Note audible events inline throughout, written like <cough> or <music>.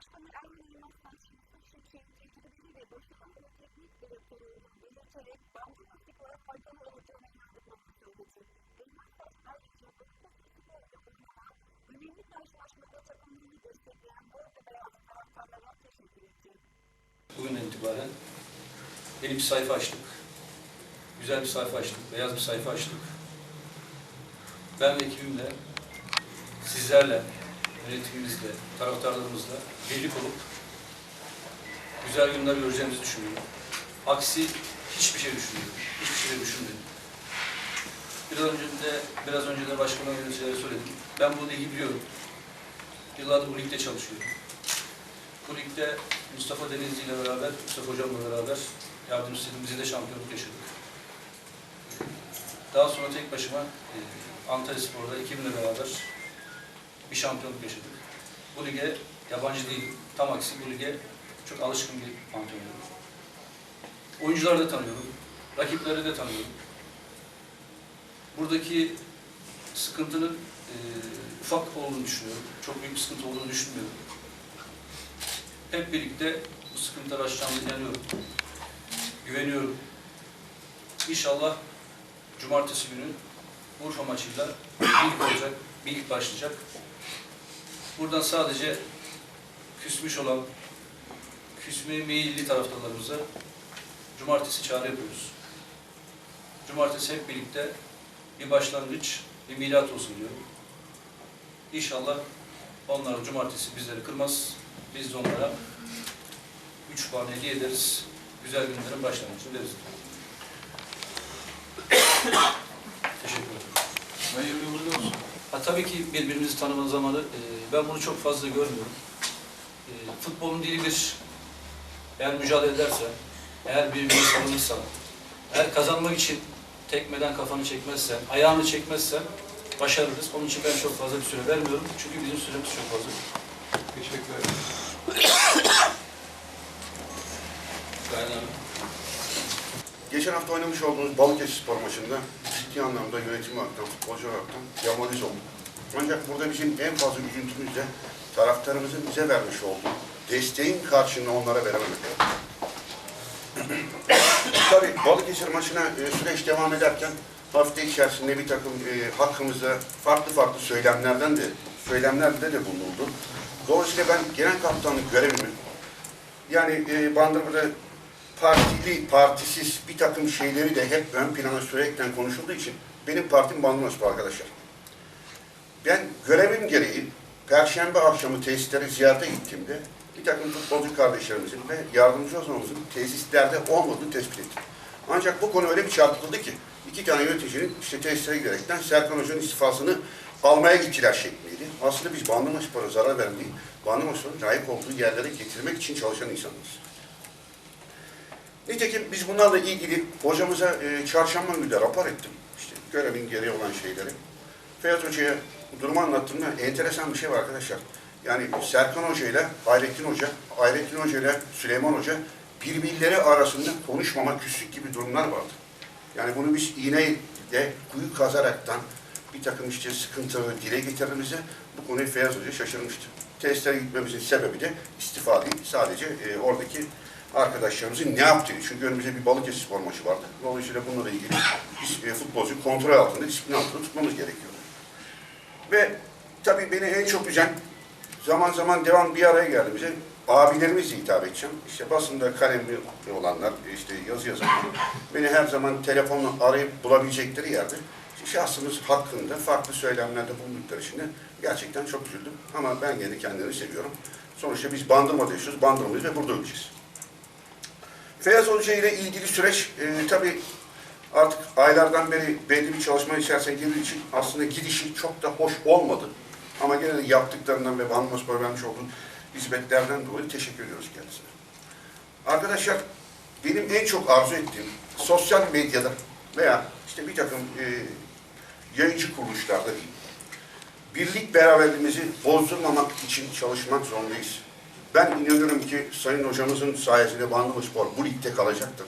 Erman Yılmaz'dan çıkması şu çevreci ve ve teknik direktörü belirterek Bandırma Spor'a faydalı olacağına inandıklarını söyledi. Yılmaz ayrıca Beşiktaş ekibi oynanan önemli karşılaşmada takımını destekleyen Bordo Beyaz taraftarlara teşekkür etti. Bugünden itibaren yeni bir sayfa açtık. Güzel bir sayfa açtık. Beyaz bir sayfa açtık. Ben ve ekibimle sizlerle, yönetimimizle, taraftarlarımızla birlik olup güzel günler göreceğimizi düşünüyorum. Aksi hiçbir şey düşünmüyorum. Hiçbir şey düşünmedim. Biraz önce de, biraz önce de başkanım yöneticileri söyledim. Ben bu ligi biliyorum. Yıllardır bu ligde çalışıyorum. Bu ligde Mustafa Denizli ile beraber, Mustafa Hocam'la beraber yardımcı istedim. De şampiyonluk yaşadık. Daha sonra tek başıma e, Antalya Spor'da ekibimle beraber bir şampiyonluk yaşadık. Bu lige yabancı değil, tam aksi bu lige çok alışkın bir antrenörüm. Oyuncuları da tanıyorum, rakipleri de tanıyorum. Buradaki sıkıntının e, ufak olduğunu düşünüyorum. Çok büyük bir sıkıntı olduğunu düşünmüyorum. Hep birlikte bu sıkıntıları aşacağımıza inanıyorum. Güveniyorum. İnşallah cumartesi günü Urfa maçıyla ilk olacak, bir ilk başlayacak. Buradan sadece küsmüş olan, küsmeye meyilli taraftarlarımıza cumartesi çağrı yapıyoruz. Cumartesi hep birlikte bir başlangıç, bir milat olsun diyorum. İnşallah onlar cumartesi bizleri kırmaz. Biz de onlara 3 puan hediye ederiz. Güzel günlerin başlangıcını deriz. Teşekkür ederim. Hayırlı uğurlu olsun. Ha, tabii ki birbirimizi tanıma zamanı e, ben bunu çok fazla görmüyorum. E, futbolun dili bir. Eğer mücadele ederse, eğer birbirini savunursa, eğer kazanmak için tekmeden kafanı çekmezsen, ayağını çekmezsen başarırız. Onun için ben çok fazla bir süre vermiyorum. Çünkü bizim süremiz çok fazla. Teşekkür ederim. Geçen hafta oynamış olduğumuz Balıkesir Spor maçında ciddi anlamda yönetim olaraktan, futbolcu olaraktan yamaliz olduk. Ancak burada bizim en fazla üzüntümüz de taraftarımızın bize vermiş olduğu desteğin karşılığını onlara verememek. <coughs> Tabii Balıkesir maçına e, süreç devam ederken hafta içerisinde bir takım e, hakkımızda farklı farklı söylemlerden de söylemlerde de bulunuldu. Dolayısıyla ben genel kaptanlık görevimi yani e, Bandırma'da partili, partisiz bir takım şeyleri de hep ön plana sürekli konuşulduğu için benim partim Bandırmaspor arkadaşlar. Ben görevim gereği Perşembe akşamı tesislere ziyarete gittiğimde bir takım futbolcu kardeşlerimizin ve yardımcı hocamızın tesislerde olmadığını tespit ettim. Ancak bu konu öyle bir çarpıtıldı ki iki tane yöneticinin işte tesislere giderekten Serkan Hoca'nın istifasını almaya gittiler şekliydi. Aslında biz Bandırma Spor'a zarar vermeyi, Bandırma Spor'un layık olduğu yerlere getirmek için çalışan insanlarız. Nitekim biz bunlarla ilgili hocamıza e, çarşamba günü de rapor ettim. İşte görevin gereği olan şeyleri. Feyyaz Hoca'ya durumu anlattığımda enteresan bir şey var arkadaşlar. Yani Serkan Hoca ile Hayrettin Hoca, Hayrettin Hoca ile Süleyman Hoca birbirleri arasında konuşmama, küslük gibi durumlar vardı. Yani bunu biz iğneyle kuyu kazaraktan bir takım işte sıkıntıları dile getirdiğimizde bu konuyu Feyyaz Hoca şaşırmıştı. Testlere gitmemizin sebebi de istifa değil. Sadece e, oradaki arkadaşlarımızın ne yaptığını. Çünkü önümüzde bir Balıkesir spor maçı vardı. Dolayısıyla bununla ilgili biz e, futbolcu kontrol altında, disiplin altında tutmamız gerekiyordu. Ve tabii beni en çok üzen zaman zaman devam bir araya geldiğimizde abilerimizle hitap edeceğim. İşte basında kalemli olanlar, işte yazı yazanlar <laughs> beni her zaman telefonla arayıp bulabilecekleri yerde şahsımız hakkında farklı söylemlerde bulundukları için gerçekten çok üzüldüm. Ama ben gene kendilerini seviyorum. Sonuçta biz Bandırma'da yaşıyoruz, Bandırma'dayız ve burada öleceğiz. Feyyaz Hoca ile ilgili süreç e, tabii artık aylardan beri belli bir çalışma içerisine girdiği için aslında gidişi çok da hoş olmadı. Ama gene de yaptıklarından ve Bandırmaspor vermiş olduğu hizmetlerden dolayı teşekkür ediyoruz kendisine. Arkadaşlar benim en çok arzu ettiğim sosyal medyada veya işte bir takım e, yayıncı kuruluşlarda değil, birlik beraberliğimizi bozdurmamak için çalışmak zorundayız. Ben inanıyorum ki Sayın Hocamızın sayesinde Bandırmaspor bu ligde kalacaktır.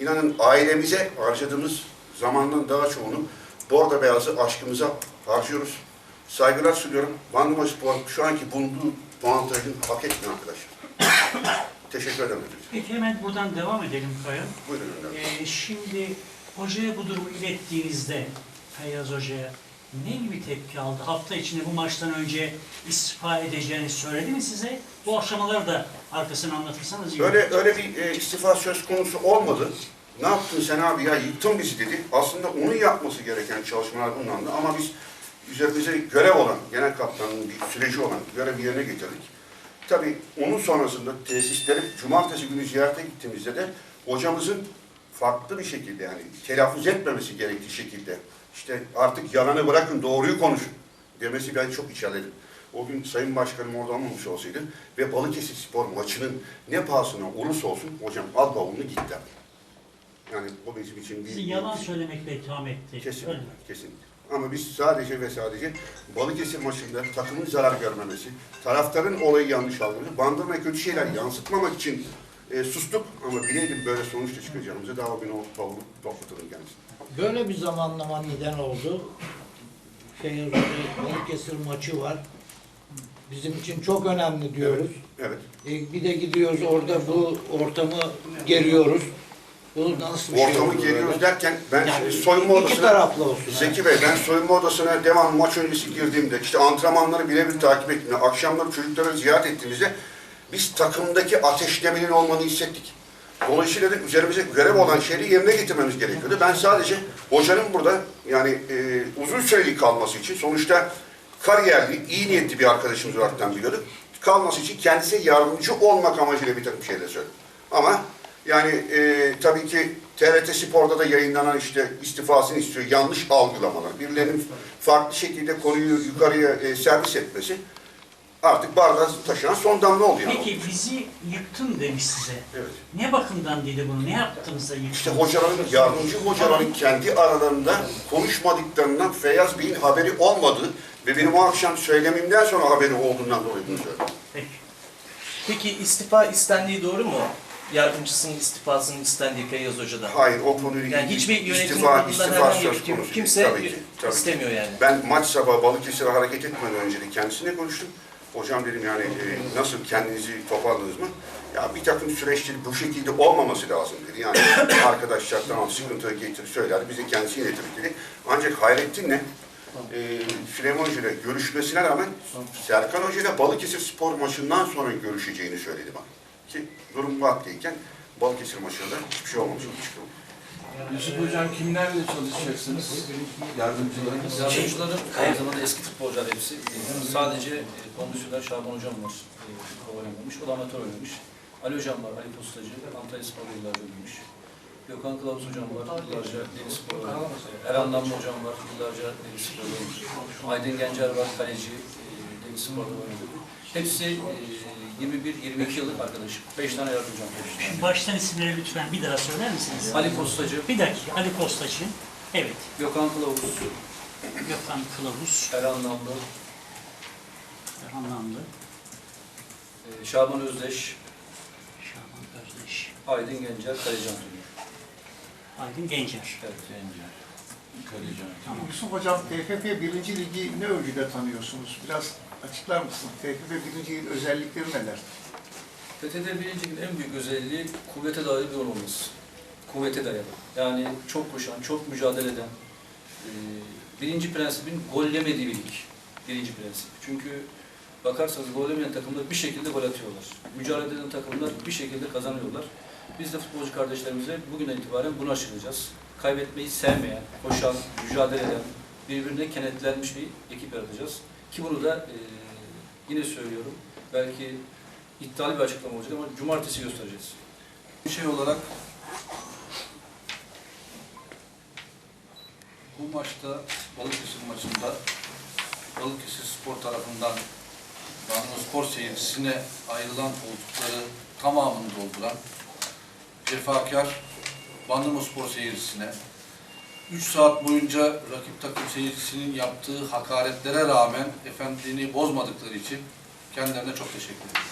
İnanın ailemize harcadığımız zamandan daha çoğunu Bordo Beyazı aşkımıza harcıyoruz. saygılar sunuyorum. Bandırma Spor şu anki bulunduğu puantajını hak etmiyor arkadaşlar. <coughs> Teşekkür ederim. Peki hemen buradan devam edelim Kaya. Buyurun. Ee, şimdi hocaya bu durumu ilettiğinizde Feyyaz Hoca'ya ne gibi tepki aldı? Hafta içinde bu maçtan önce istifa edeceğini söyledi mi size? Bu aşamaları da arkasını anlatırsanız iyi olur. Öyle öyle bir e, istifa söz konusu olmadı. Ne yaptın sen abi ya yıktın bizi dedi. Aslında onun yapması gereken çalışmalar bundan da ama biz üzerimize görev olan, genel kaptanın bir süreci olan görevi yerine getirdik. Tabii onun sonrasında tesisleri cumartesi günü ziyarete gittiğimizde de hocamızın farklı bir şekilde yani telaffuz etmemesi gerektiği şekilde işte artık yalanı bırakın doğruyu konuşun demesi ben çok içerledim. O gün Sayın Başkanım orada olmamış olsaydı ve Balıkesir Spor maçının ne pahasına olursa olsun hocam al bavulunu git derdi. Yani o bizim için bir... Sizi yalan söylemekle itham etti. Kesinlikle, Öyle kesinlikle. Ama biz sadece ve sadece Balıkesir maçında takımın zarar görmemesi, taraftarın olayı yanlış algılaması, bandırma kötü şeyler yansıtmamak için e, sustuk ama bileydim böyle sonuçta çıkacağımızı daha o gün o bavulu toplatalım kendisine. Böyle bir zamanlama neden oldu. Hoca Balıkesir maçı var. Bizim için çok önemli diyoruz. Evet. E, bir de gidiyoruz orada bu ortamı geriyoruz. Bu nasıl bir şey Ortamı oldu geliyoruz böyle? derken ben Yani şimdi soyunma iki odasına... taraflı olsun. Zeki Bey ben soyunma odasına devam maç öncesi girdiğimde işte antrenmanları birebir takip ettiğimde akşamları çocukları ziyaret ettiğimizde biz takımdaki ateşlemenin olmanı hissettik. Dolayısıyla da üzerimize görev olan şeyi yerine getirmemiz gerekiyordu. Ben sadece hocanın burada yani e, uzun süreli kalması için sonuçta kariyerli, iyi niyetli bir arkadaşımız olaraktan biliyorduk. Kalması için kendisine yardımcı olmak amacıyla bir takım şeyler söyledim. Ama yani e, tabii ki TRT Spor'da da yayınlanan işte istifasını istiyor. Yanlış algılamalar. Birilerinin farklı şekilde konuyu yukarıya e, servis etmesi artık bardağı taşıran son damla oldu yani. Peki bizi yıktın demiş size. Evet. Ne bakımdan dedi bunu? Ne yaptınız da yıktınız? İşte hocaların, yardımcı hocaların kendi aralarında konuşmadıklarından Feyyaz Bey'in haberi olmadığı ve benim o akşam söylemimden sonra haberi olduğundan dolayı bunu söyledim. Peki. Peki istifa istendiği doğru mu? Yardımcısının istifasının istendiği Feyyaz Hoca'dan. Hayır o konuyla Yani hiçbir yönetim istifa, istifa herhangi söz konusu kimse Tabii ki, tabii ki. istemiyor yani. Ben maç sabahı Balıkesir'e hareket etmeden önce de kendisine konuştum. Hocam dedim yani e, nasıl kendinizi toparladınız mı? Ya bir takım süreçleri bu şekilde olmaması lazım dedi. Yani <coughs> arkadaşlar tamam sıkıntı getirir söyler, bize kendisi iletir dedi. Ancak Hayrettin'le e, Süleyman Hoca görüşmesine rağmen Serkan Hoca ile Balıkesir spor maçından sonra görüşeceğini söyledi bana. Ki durum bu hattayken Balıkesir maçında hiçbir şey olmamış. Hiçbir şey olmamış. Yusuf Hocam kimlerle çalışacaksınız? Yardımcılarınız? Yardımcılarım aynı zamanda eski futbolcular hepsi. Sadece e, kondisyoner Şaban Hocam var. E, futbol oynamış. O da amatör oynamış. Ali Hocam var. Ali Postacı. Antalya Spor'da yıllarca oynamış. Gökhan Kılavuz Hocam var. Yıllarca Deniz Spor'da oynamış. Erhan Namlı Hocam var. Yıllarca Deniz Spor'da oynamış. Aydın Gencer var. Kaleci. e, Deniz Spor'da oynadı. Hepsi e, 21-22 yıllık arkadaşım. 5 tane yardımcım var. Şimdi baştan isimleri lütfen bir daha söyler misiniz? Ali Postacı, Bir dakika. Ali Postacı. Evet. Gökhan Kılavuz, Gökhan Kılavuz. Erhan Namlı, Anlamlı. e, Şaban Özdeş, Şaban Özdeş. Aydın Gencer, Kaleci Antrenör. Aydın Gencer. Evet. Tamam. Yusuf Hocam, TFF 1. Ligi ne ölçüde tanıyorsunuz? Biraz açıklar mısın? 1. Lig'in özellikleri neler? PTT birincinin en büyük özelliği kuvvete dayalı bir olması. Kuvvete dayalı. Yani çok koşan, çok mücadele eden. e, birinci prensibin gollemediği bir lig. Birinci prensip. Çünkü bakarsanız gollemeyen takımlar bir şekilde gol atıyorlar. Mücadele eden takımlar bir şekilde kazanıyorlar. Biz de futbolcu kardeşlerimize bugünden itibaren bunu aşılayacağız. Kaybetmeyi sevmeyen, koşan, mücadele eden, birbirine kenetlenmiş bir ekip yaratacağız. Ki bunu da e, yine söylüyorum, belki iddialı bir açıklama olacak ama cumartesi göstereceğiz. Bir şey olarak bu maçta Balıkesir maçında Balıkesir Spor tarafından Bandırma Spor seyircisine ayrılan koltukları tamamını dolduran cefakar Bandırma Spor seyircisine 3 saat boyunca rakip takım seyircisinin yaptığı hakaretlere rağmen efendiliğini bozmadıkları için kendilerine çok teşekkür ederim.